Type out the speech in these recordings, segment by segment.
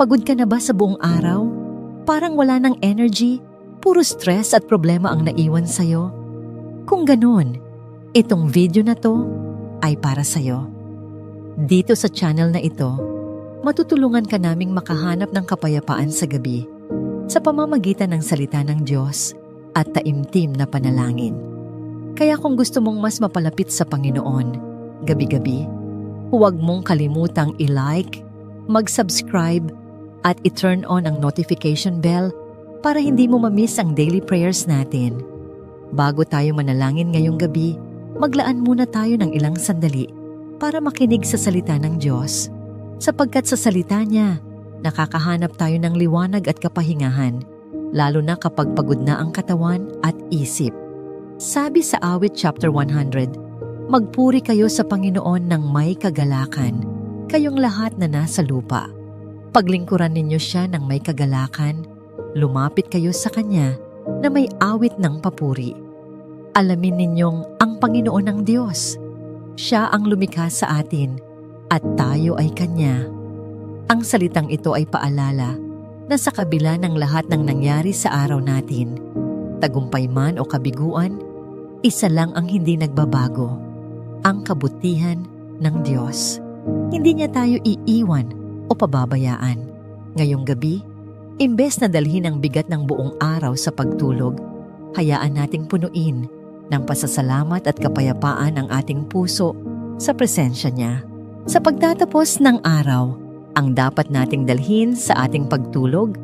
Pagod ka na ba sa buong araw? Parang wala ng energy, puro stress at problema ang naiwan sa'yo? Kung ganun, itong video na to ay para sa'yo. Dito sa channel na ito, matutulungan ka naming makahanap ng kapayapaan sa gabi sa pamamagitan ng salita ng Diyos at taimtim na panalangin. Kaya kung gusto mong mas mapalapit sa Panginoon, gabi-gabi, huwag mong kalimutang i-like, mag-subscribe, at i-turn on ang notification bell para hindi mo mamiss ang daily prayers natin. Bago tayo manalangin ngayong gabi, maglaan muna tayo ng ilang sandali para makinig sa salita ng Diyos. Sapagkat sa salita niya, nakakahanap tayo ng liwanag at kapahingahan, lalo na kapag pagod na ang katawan at isip. Sabi sa awit chapter 100, Magpuri kayo sa Panginoon ng may kagalakan, kayong lahat na nasa lupa. Paglingkuran ninyo siya ng may kagalakan, lumapit kayo sa Kanya na may awit ng papuri. Alamin ninyong ang Panginoon ng Diyos. Siya ang lumikha sa atin at tayo ay Kanya. Ang salitang ito ay paalala na sa kabila ng lahat ng nangyari sa araw natin, tagumpay man o kabiguan, isa lang ang hindi nagbabago, ang kabutihan ng Diyos. Hindi niya tayo iiwan o pababayaan. Ngayong gabi, imbes na dalhin ang bigat ng buong araw sa pagtulog, hayaan nating punuin ng pasasalamat at kapayapaan ang ating puso sa presensya niya. Sa pagtatapos ng araw, ang dapat nating dalhin sa ating pagtulog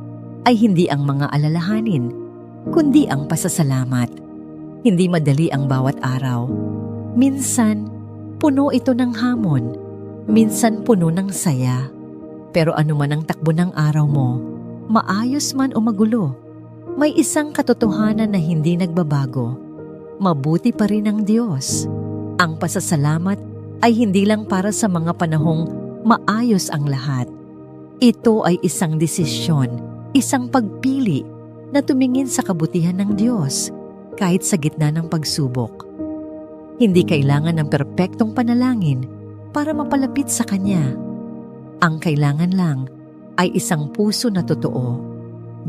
ay hindi ang mga alalahanin, kundi ang pasasalamat hindi madali ang bawat araw. Minsan, puno ito ng hamon. Minsan puno ng saya. Pero anuman ang takbo ng araw mo, maayos man o magulo, may isang katotohanan na hindi nagbabago. Mabuti pa rin ang Diyos. Ang pasasalamat ay hindi lang para sa mga panahong maayos ang lahat. Ito ay isang desisyon, isang pagpili na tumingin sa kabutihan ng Diyos kahit sa gitna ng pagsubok. Hindi kailangan ng perpektong panalangin para mapalapit sa Kanya. Ang kailangan lang ay isang puso na totoo,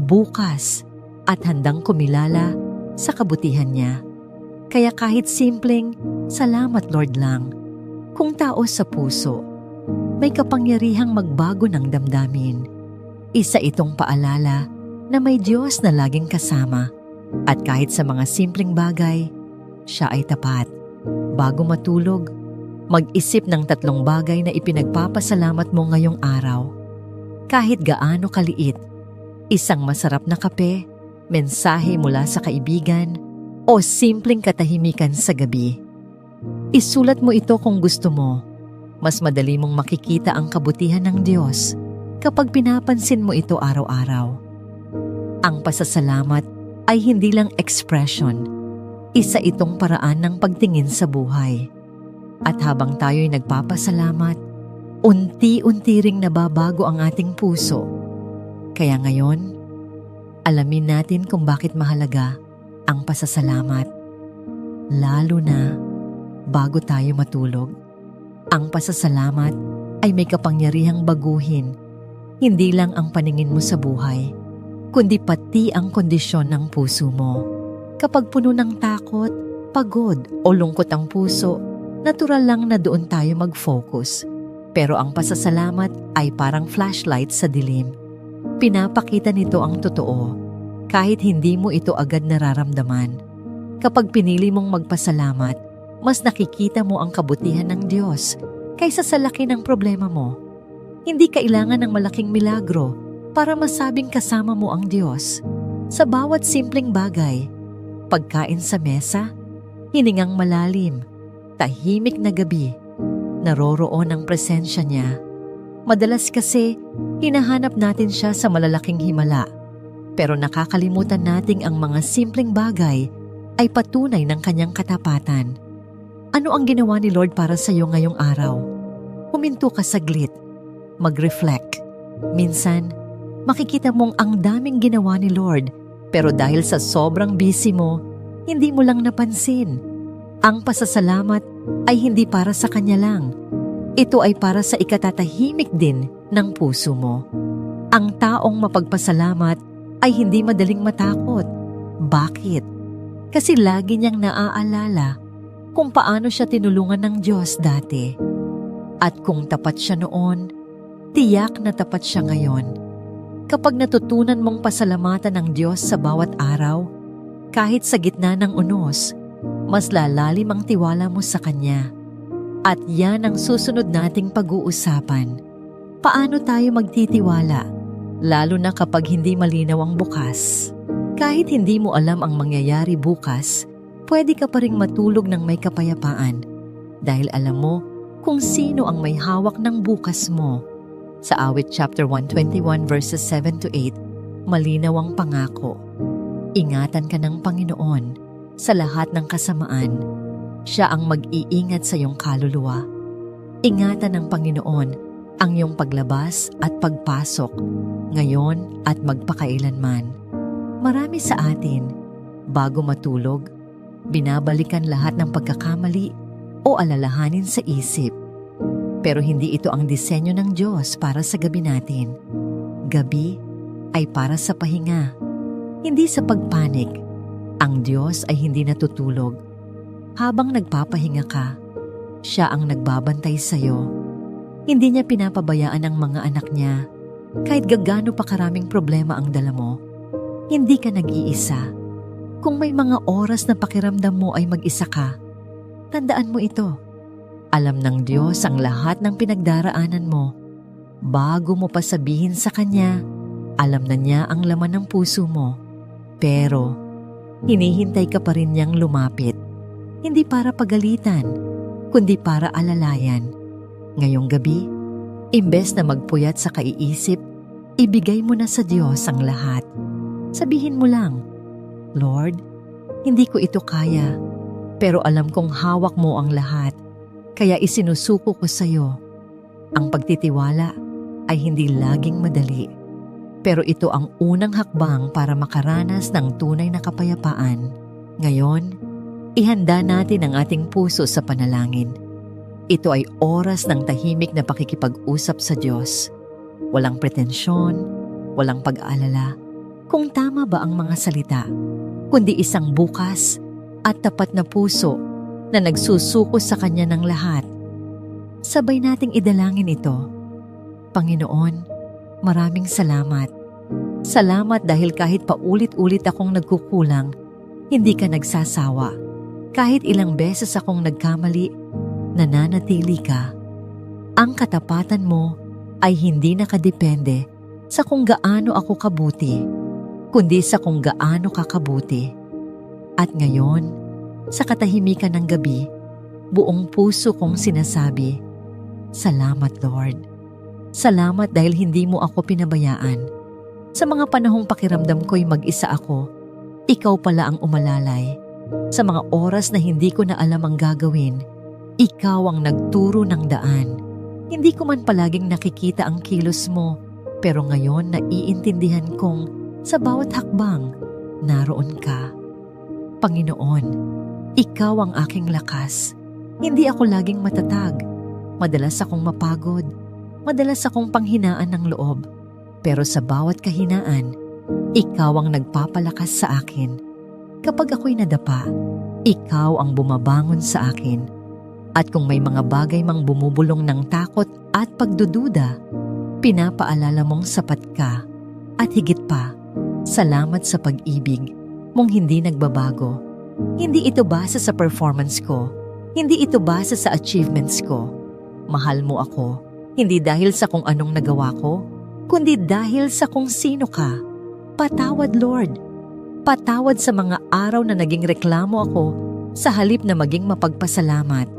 bukas at handang kumilala sa kabutihan niya. Kaya kahit simpleng, salamat Lord lang, kung tao sa puso, may kapangyarihang magbago ng damdamin. Isa itong paalala na may Diyos na laging kasama at kahit sa mga simpleng bagay, siya ay tapat. Bago matulog, mag-isip ng tatlong bagay na ipinagpapasalamat mo ngayong araw. Kahit gaano kaliit, isang masarap na kape, mensahe mula sa kaibigan, o simpleng katahimikan sa gabi. Isulat mo ito kung gusto mo. Mas madali mong makikita ang kabutihan ng Diyos kapag pinapansin mo ito araw-araw. Ang pasasalamat ay hindi lang expression. Isa itong paraan ng pagtingin sa buhay. At habang tayo'y nagpapasalamat, unti-unti ring nababago ang ating puso. Kaya ngayon, alamin natin kung bakit mahalaga ang pasasalamat. Lalo na bago tayo matulog. Ang pasasalamat ay may kapangyarihang baguhin, hindi lang ang paningin mo sa buhay, kundi pati ang kondisyon ng puso mo. Kapag puno ng takot, pagod o lungkot ang puso, natural lang na doon tayo mag-focus. Pero ang pasasalamat ay parang flashlight sa dilim. Pinapakita nito ang totoo, kahit hindi mo ito agad nararamdaman. Kapag pinili mong magpasalamat, mas nakikita mo ang kabutihan ng Diyos kaysa sa laki ng problema mo. Hindi kailangan ng malaking milagro para masabing kasama mo ang Diyos sa bawat simpleng bagay. Pagkain sa mesa, hiningang malalim, tahimik na gabi, naroroon ang presensya niya. Madalas kasi, hinahanap natin siya sa malalaking himala. Pero nakakalimutan nating ang mga simpleng bagay ay patunay ng kanyang katapatan. Ano ang ginawa ni Lord para sa iyo ngayong araw? Huminto ka saglit. Mag-reflect. Minsan, makikita mong ang daming ginawa ni Lord, pero dahil sa sobrang busy mo, hindi mo lang napansin. Ang pasasalamat ay hindi para sa Kanya lang. Ito ay para sa ikatatahimik din ng puso mo. Ang taong mapagpasalamat ay hindi madaling matakot. Bakit? Kasi lagi niyang naaalala kung paano siya tinulungan ng Diyos dati. At kung tapat siya noon, tiyak na tapat siya ngayon. Kapag natutunan mong pasalamatan ng Diyos sa bawat araw, kahit sa gitna ng unos, mas lalalim ang tiwala mo sa Kanya. At yan ang susunod nating pag-uusapan. Paano tayo magtitiwala, lalo na kapag hindi malinaw ang bukas? Kahit hindi mo alam ang mangyayari bukas, pwede ka pa rin matulog ng may kapayapaan dahil alam mo kung sino ang may hawak ng bukas mo. Sa awit chapter 121 verses 7 to 8, malinaw ang pangako. Ingatan ka ng Panginoon sa lahat ng kasamaan. Siya ang mag-iingat sa iyong kaluluwa. Ingatan ng Panginoon ang iyong paglabas at pagpasok, ngayon at magpakailanman. Marami sa atin, bago matulog, binabalikan lahat ng pagkakamali o alalahanin sa isip. Pero hindi ito ang disenyo ng Diyos para sa gabi natin. Gabi ay para sa pahinga, hindi sa pagpanik. Ang Diyos ay hindi natutulog. Habang nagpapahinga ka, siya ang nagbabantay sa iyo. Hindi niya pinapabayaan ang mga anak niya. Kahit gagano pa karaming problema ang dala mo, hindi ka nag-iisa. Kung may mga oras na pakiramdam mo ay mag-isa ka, tandaan mo ito. Alam ng Diyos ang lahat ng pinagdaraanan mo. Bago mo pa sabihin sa Kanya, alam na niya ang laman ng puso mo. Pero, hinihintay ka pa rin niyang lumapit. Hindi para pagalitan, kundi para alalayan. Ngayong gabi, imbes na magpuyat sa kaiisip, ibigay mo na sa Diyos ang lahat. Sabihin mo lang, Lord, hindi ko ito kaya, pero alam kong hawak mo ang lahat, kaya isinusuko ko sa iyo. Ang pagtitiwala ay hindi laging madali, pero ito ang unang hakbang para makaranas ng tunay na kapayapaan. Ngayon, ihanda natin ang ating puso sa panalangin. Ito ay oras ng tahimik na pakikipag-usap sa Diyos. Walang pretensyon, walang pag-aalala kung tama ba ang mga salita, kundi isang bukas at tapat na puso na nagsusuko sa Kanya ng lahat. Sabay nating idalangin ito. Panginoon, maraming salamat. Salamat dahil kahit paulit-ulit akong nagkukulang, hindi ka nagsasawa. Kahit ilang beses akong nagkamali, nananatili ka. Ang katapatan mo ay hindi nakadepende sa kung gaano ako kabuti, kundi sa kung gaano ka kabuti. At ngayon, sa katahimikan ng gabi, buong puso kong sinasabi, Salamat Lord. Salamat dahil hindi mo ako pinabayaan. Sa mga panahong pakiramdam ko'y mag-isa ako, ikaw pala ang umalalay. Sa mga oras na hindi ko na alam ang gagawin, ikaw ang nagturo ng daan. Hindi ko man palaging nakikita ang kilos mo, pero ngayon naiintindihan kong sa bawat hakbang, naroon ka. Panginoon, ikaw ang aking lakas. Hindi ako laging matatag. Madalas akong mapagod. Madalas akong panghinaan ng loob. Pero sa bawat kahinaan, ikaw ang nagpapalakas sa akin. Kapag ako'y nadapa, ikaw ang bumabangon sa akin. At kung may mga bagay mang bumubulong ng takot at pagdududa, pinapaalala mong sapat ka. At higit pa, salamat sa pag-ibig mong hindi nagbabago. Hindi ito base sa performance ko. Hindi ito base sa achievements ko. Mahal mo ako, hindi dahil sa kung anong nagawa ko, kundi dahil sa kung sino ka. Patawad, Lord. Patawad sa mga araw na naging reklamo ako sa halip na maging mapagpasalamat.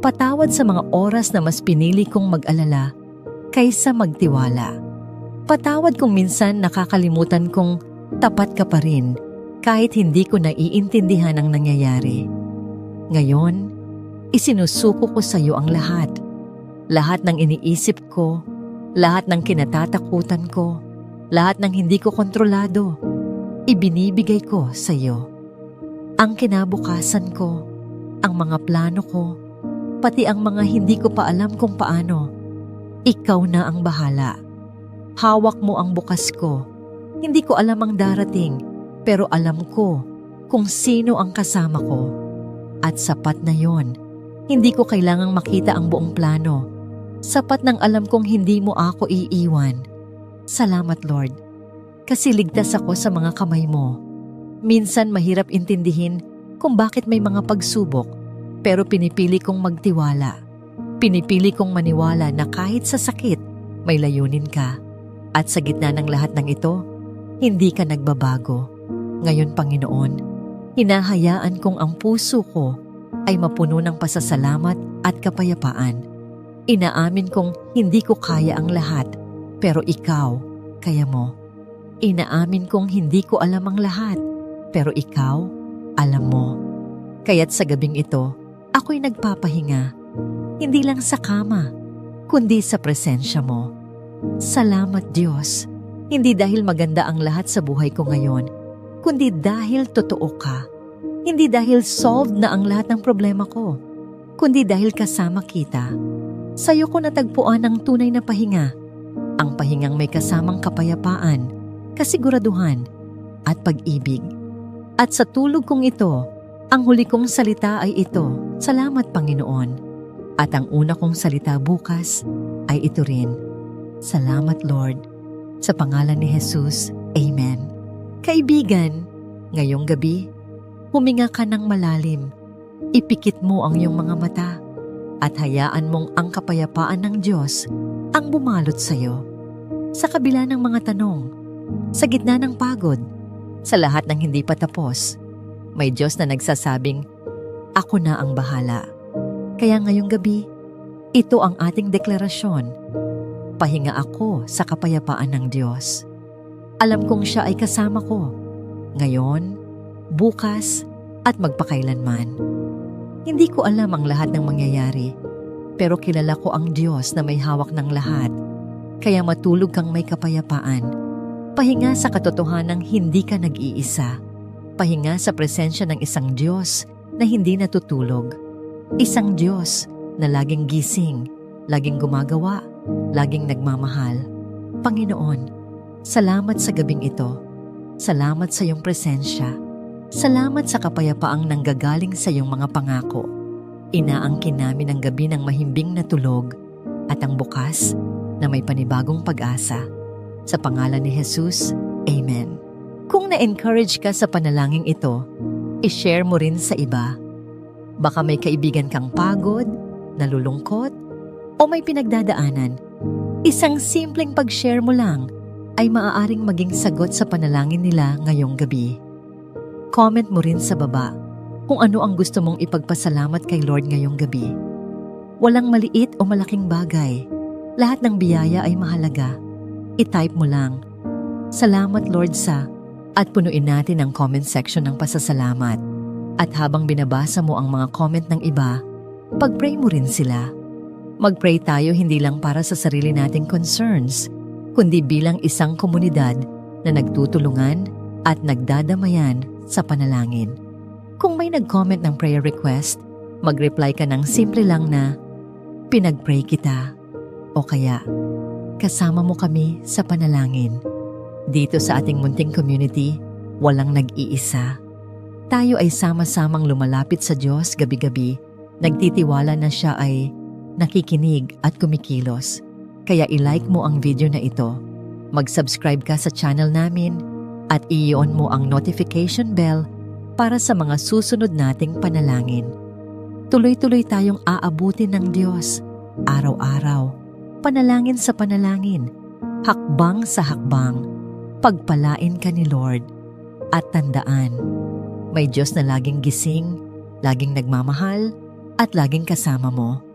Patawad sa mga oras na mas pinili kong mag-alala kaysa magtiwala. Patawad kung minsan nakakalimutan kong tapat ka pa rin kahit hindi ko naiintindihan ang nangyayari. Ngayon, isinusuko ko sa iyo ang lahat. Lahat ng iniisip ko, lahat ng kinatatakutan ko, lahat ng hindi ko kontrolado, ibinibigay ko sa iyo. Ang kinabukasan ko, ang mga plano ko, pati ang mga hindi ko pa alam kung paano, ikaw na ang bahala. Hawak mo ang bukas ko. Hindi ko alam ang darating, pero alam ko kung sino ang kasama ko. At sapat na yon. Hindi ko kailangang makita ang buong plano. Sapat nang alam kong hindi mo ako iiwan. Salamat Lord, kasi ligtas ako sa mga kamay mo. Minsan mahirap intindihin kung bakit may mga pagsubok, pero pinipili kong magtiwala. Pinipili kong maniwala na kahit sa sakit, may layunin ka. At sa gitna ng lahat ng ito, hindi ka nagbabago. Ngayon, Panginoon, hinahayaan kong ang puso ko ay mapuno ng pasasalamat at kapayapaan. Inaamin kong hindi ko kaya ang lahat, pero ikaw, kaya mo. Inaamin kong hindi ko alam ang lahat, pero ikaw, alam mo. Kaya't sa gabing ito, ako'y nagpapahinga. Hindi lang sa kama, kundi sa presensya mo. Salamat Diyos, hindi dahil maganda ang lahat sa buhay ko ngayon, kundi dahil totoo ka. Hindi dahil solved na ang lahat ng problema ko, kundi dahil kasama kita. Sa'yo ko natagpuan ang tunay na pahinga, ang pahingang may kasamang kapayapaan, kasiguraduhan, at pag-ibig. At sa tulog kong ito, ang huli kong salita ay ito, Salamat Panginoon. At ang una kong salita bukas ay ito rin, Salamat Lord. Sa pangalan ni Jesus, Amen. Kaibigan, ngayong gabi, huminga ka ng malalim. Ipikit mo ang iyong mga mata at hayaan mong ang kapayapaan ng Diyos ang bumalot sa iyo. Sa kabila ng mga tanong, sa gitna ng pagod, sa lahat ng hindi pa tapos, may Diyos na nagsasabing, Ako na ang bahala. Kaya ngayong gabi, ito ang ating deklarasyon Pahinga ako sa kapayapaan ng Diyos. Alam kong siya ay kasama ko. Ngayon, bukas, at magpakailanman. Hindi ko alam ang lahat ng mangyayari, pero kilala ko ang Diyos na may hawak ng lahat. Kaya matulog kang may kapayapaan. Pahinga sa katotohanang hindi ka nag-iisa. Pahinga sa presensya ng isang Diyos na hindi natutulog. Isang Diyos na laging gising, laging gumagawa, laging nagmamahal. Panginoon, salamat sa gabing ito. Salamat sa iyong presensya. Salamat sa kapayapaang nanggagaling sa iyong mga pangako. Inaangkin namin ang gabi ng mahimbing na tulog at ang bukas na may panibagong pag-asa. Sa pangalan ni Jesus, Amen. Kung na-encourage ka sa panalangin ito, i-share mo rin sa iba. Baka may kaibigan kang pagod, nalulungkot, o may pinagdadaanan, isang simpleng pag-share mo lang ay maaaring maging sagot sa panalangin nila ngayong gabi. Comment mo rin sa baba kung ano ang gusto mong ipagpasalamat kay Lord ngayong gabi. Walang maliit o malaking bagay. Lahat ng biyaya ay mahalaga. I-type mo lang. Salamat Lord sa at punuin natin ang comment section ng pasasalamat. At habang binabasa mo ang mga comment ng iba, pag-pray mo rin sila. Mag-pray tayo hindi lang para sa sarili nating concerns, kundi bilang isang komunidad na nagtutulungan at nagdadamayan sa panalangin. Kung may nag-comment ng prayer request, mag-reply ka ng simple lang na, Pinag-pray kita, o kaya, kasama mo kami sa panalangin. Dito sa ating munting community, walang nag-iisa. Tayo ay sama-samang lumalapit sa Diyos gabi-gabi, nagtitiwala na siya ay nakikinig at kumikilos. Kaya i-like mo ang video na ito, mag-subscribe ka sa channel namin, at i-on mo ang notification bell para sa mga susunod nating panalangin. Tuloy-tuloy tayong aabutin ng Diyos, araw-araw, panalangin sa panalangin, hakbang sa hakbang, pagpalain ka ni Lord, at tandaan, may Diyos na laging gising, laging nagmamahal, at laging kasama mo